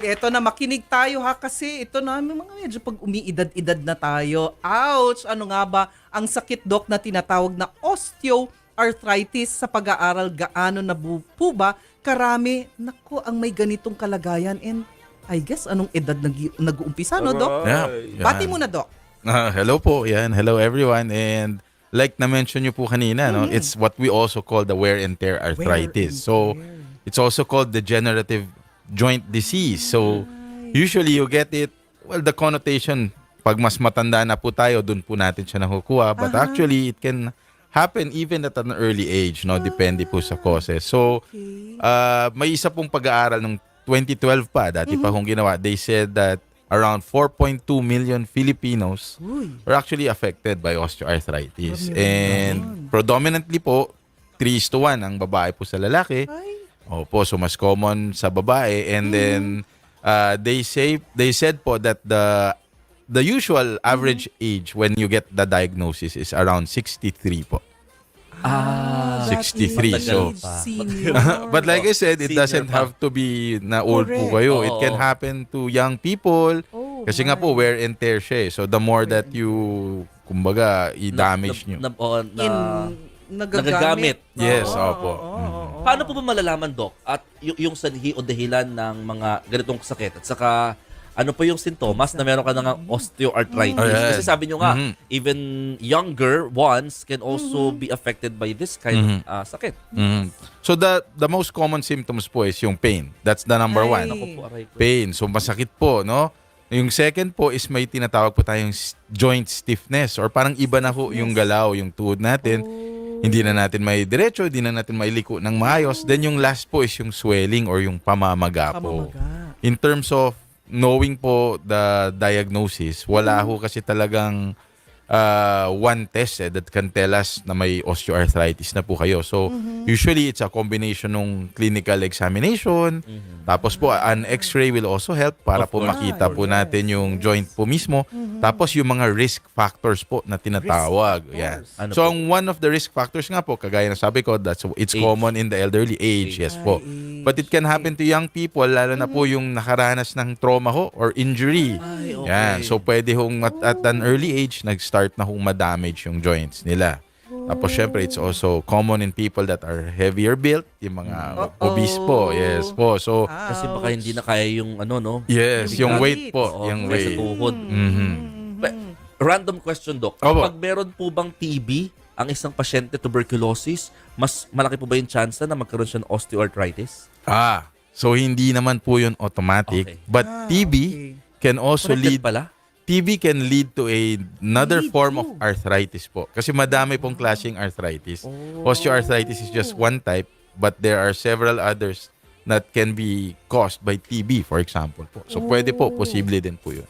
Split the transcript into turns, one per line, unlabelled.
Eto na, makinig tayo ha kasi ito na, may mga medyo pag umiidad-idad na tayo. Ouch! Ano nga ba ang sakit doc na tinatawag na osteoarthritis sa pag-aaral gaano na bu- po ba karami nako ang may ganitong kalagayan and I guess anong edad nag- nag-uumpisa no doc?
Yeah.
Bati mo na doc.
Ah, hello po, yan. Hello everyone. And like na-mention nyo po kanina, no, it's what we also call the wear and tear arthritis. so, it's also called degenerative joint disease. So, usually you get it, well, the connotation, pag mas matanda na po tayo, dun po natin siya nakukuha. But actually, it can happen even at an early age, no? Depende po sa causes. So, uh, may isa pong pag-aaral ng 2012 pa, dati pa kong ginawa. They said that around 4.2 million Filipinos
Uy.
are actually affected by osteoarthritis. And predominantly po, 3 is to 1 ang babae po sa lalaki.
Ay.
Opo, so mas common sa babae. And then, uh, they say, they said po that the the usual average age when you get the diagnosis is around 63 po.
Ah,
that
63,
is
so-
senior.
But like I said, it
Senior
doesn't
pa.
have to be na old po kayo. It
Oo.
can happen to young people.
Oh,
Kasi nga po, wear and tear siya eh. So the more that you, kumbaga, i-damage nyo.
Na, na, oh, na,
In nagagamit.
nagagamit.
Yes,
Oo,
opo.
oo,
Mhm.
Oo.
Paano po ba malalaman, Doc, at y- yung sanhi o dahilan ng mga ganitong sakit? At saka, ano po yung sintomas na meron ka ng osteoarthritis?
Mm. Ayan.
Kasi sabi nyo nga,
Mhm.
even younger ones can also be affected by this kind of ah, sakit.
Mhm. So the the most common symptoms po is yung pain. That's the number
Ay.
one.
Ako po, aray ko.
Pain. So masakit po, no? Yung second po is may tinatawag po tayong s- joint stiffness or parang iba na po yung galaw, yung tuhod natin. Hindi na natin may diretso, hindi na natin mailiko ng maayos. Then yung last po is yung swelling or yung pamamaga po.
Pamamaga.
In terms of knowing po the diagnosis, wala ho kasi talagang uh, one test eh, that can tell us na may osteoarthritis na po kayo. So, usually it's a combination ng clinical examination. Tapos po, an x-ray will also help para
Of
po
course.
makita po natin yung joint po mismo. Tapos yung mga risk factors po na tinatawag. Yan.
Ano
so,
po?
ang one of the risk factors nga po, kagaya ng sabi ko, that's it's
Age.
common in the elderly age. Yes po.
Ay,
But it can happen to young people, lalo na po yung nakaranas ng trauma ho or injury.
Ay, okay.
Yan. So, pwede hong at, at an early age, nag-start na hong madamage yung joints nila. Tapos, syempre, it's also common in people that are heavier built, yung mga
Uh-oh.
obese po. Yes po. So,
Kasi baka hindi na kaya yung ano, no?
yes, yung weight po. Yung
kaya sa
weight.
tuhod.
Mhm.
Random question, Doc.
Opo.
Pag meron po bang TB ang isang pasyente tuberculosis, mas malaki po ba yung chance na magkaroon siya ng osteoarthritis?
Ah, so hindi naman po yun automatic.
Okay.
But
Ah,
TB
okay.
can also
Connected
lead
pala?
TB can lead to a, another
Lead
form
to?
of arthritis po. Kasi madami pong klaseng arthritis.
Oh.
Osteoarthritis is just one type, but there are several others that can be caused by TB, for example po. So, pwede po, posible din po yun.